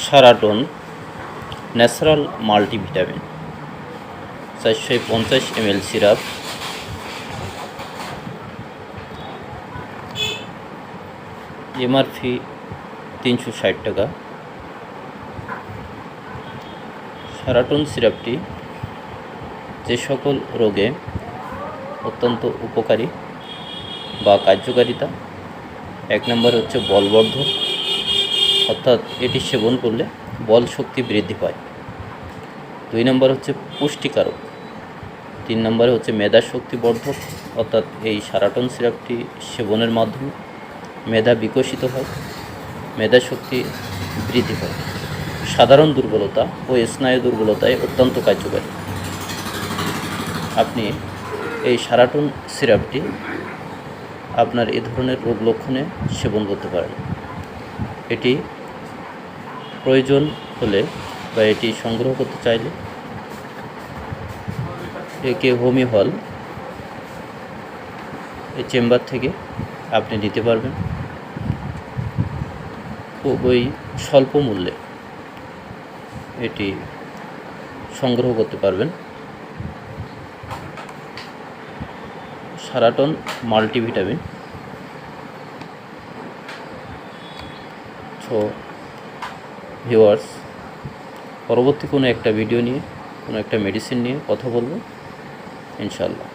সারাটন natural multivitamin, চারশো পঞ্চাশ ML syrup, MRP তিনশো ষাট টাকা। সারাটন সিরাপটি যে সকল রোগে অত্যন্ত উপকারী বা কার্যকারিতা, এক নম্বর হচ্ছে বলবর্ধক অর্থাৎ এটি সেবন করলে বল শক্তি বৃদ্ধি পায়। দুই নম্বর হচ্ছে পুষ্টিকারক। তিন নম্বরে হচ্ছে মেধা শক্তি বর্ধক অর্থাৎ এই সারাটন সিরাপটি সেবনের মাধ্যমে মেধা বিকশিত হয়, মেধা শক্তি বৃদ্ধি পায়। সাধারণ দুর্বলতা ও স্নায়ু দুর্বলতায় অত্যন্ত কার্যকারী। আপনি এই সারাটন সিরাপটি আপনার এ ধরনের রোগ লক্ষণে সেবন করতে পারেন। এটি প্রয়োজন হলে বা এটি সংগ্রহ করতে চাইলে একে হোমি হল এই চেম্বার থেকে আপনি নিতে পারবেন। খুবই স্বল্প মূল্যে এটি সংগ্রহ করতে পারবেন। সারাটন মাল্টিভিটামিন। সো ভিউয়ার্স পরবর্তী কোনো একটা ভিডিও নিয়ে কোনো একটা মেডিসিন নিয়ে কথা বলব ইনশাল্লাহ